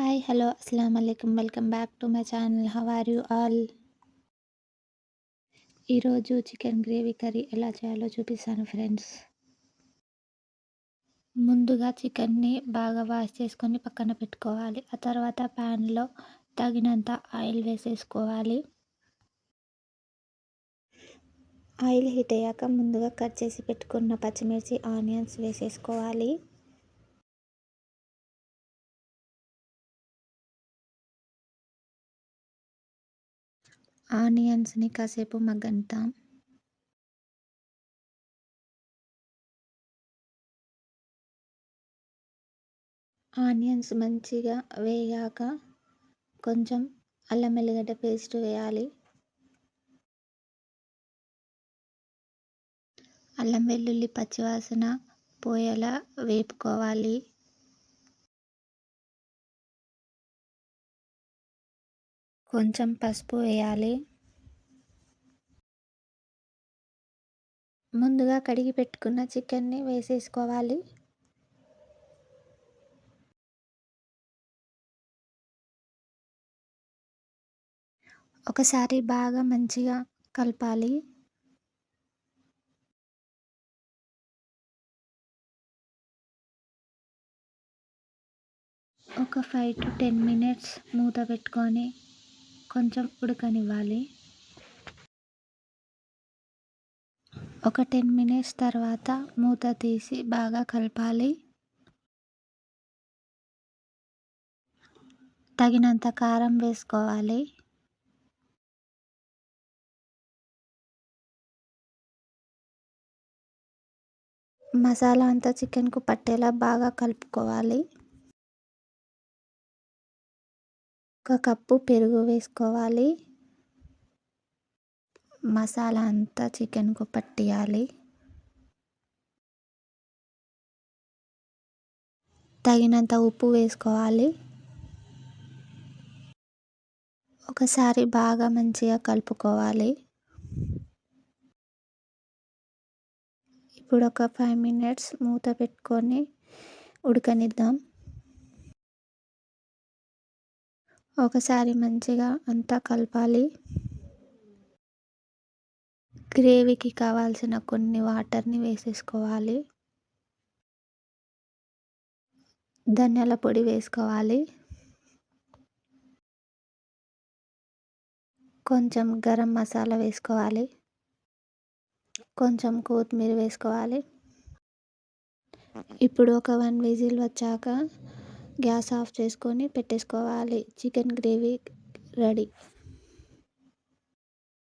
Hi hello అస్సలం అయికం welcome back to my channel how are you all ఈరోజు chicken gravy curry ఎలా చేయాలో చూపిస్తాను ఫ్రెండ్స్ ముందుగా చికెన్ని బాగా వాష్ చేసుకొని పక్కన పెట్టుకోవాలి. ఆ తర్వాత ప్యాన్లో తగినంత ఆయిల్ వేసేసుకోవాలి. ఆయిల్ హీట్ అయ్యాక ముందుగా కట్ చేసి పెట్టుకున్న పచ్చిమిర్చి ఆనియన్స్ వేసేసుకోవాలి. ఆనియన్స్ని కాసేపు మగ్గంతా ఆనియన్స్ మంచిగా వేయాక కొంచెం అల్లం వెల్లిగడ్డ పేస్ట్ వేయాలి. అల్లం వెల్లుల్లి పచ్చివాసన పోయేలా వేపుకోవాలి. కొంచెం పసుపు వేయాలి. ముందుగా కడిగి పెట్టుకున్న చికెన్ని వేసేసుకోవాలి. ఒకసారి బాగా మంచిగా కలపాలి. ఒక ఫైవ్ టు టెన్ మినిట్స్ మూత పెట్టుకొని కొంచెం ఉడకనివ్వాలి. ఒక టెన్ మినిట్స్ తర్వాత మూత తీసి బాగా కలపాలి. తగినంత కారం వేసుకోవాలి. మసాలా అంతా చికెన్కు పట్టేలా బాగా కలుపుకోవాలి. ఒక కప్పు పెరుగు వేసుకోవాలి. మసాలా అంతా చికెన్కు పట్టియాలి. తగినంత ఉప్పు వేసుకోవాలి. ఒకసారి బాగా మంచిగా కలుపుకోవాలి. ఇప్పుడు ఒక ఫైవ్ మినిట్స్ మూత పెట్టుకొని ఉడకనిద్దాం. ఒకసారి మంచిగా అంతా కలపాలి. గ్రేవీకి కావాల్సిన కొన్ని వాటర్ని వేసేసుకోవాలి. ధనియాల పొడి వేసుకోవాలి. కొంచెం గరం మసాలా వేసుకోవాలి. కొంచెం కొత్తిమీర వేసుకోవాలి. ఇప్పుడు ఒక వన్ విజిల్ వచ్చాక గ్యాస్ ఆఫ్ చేసుకొని పెట్టేసుకోవాలి. Chicken gravy ready.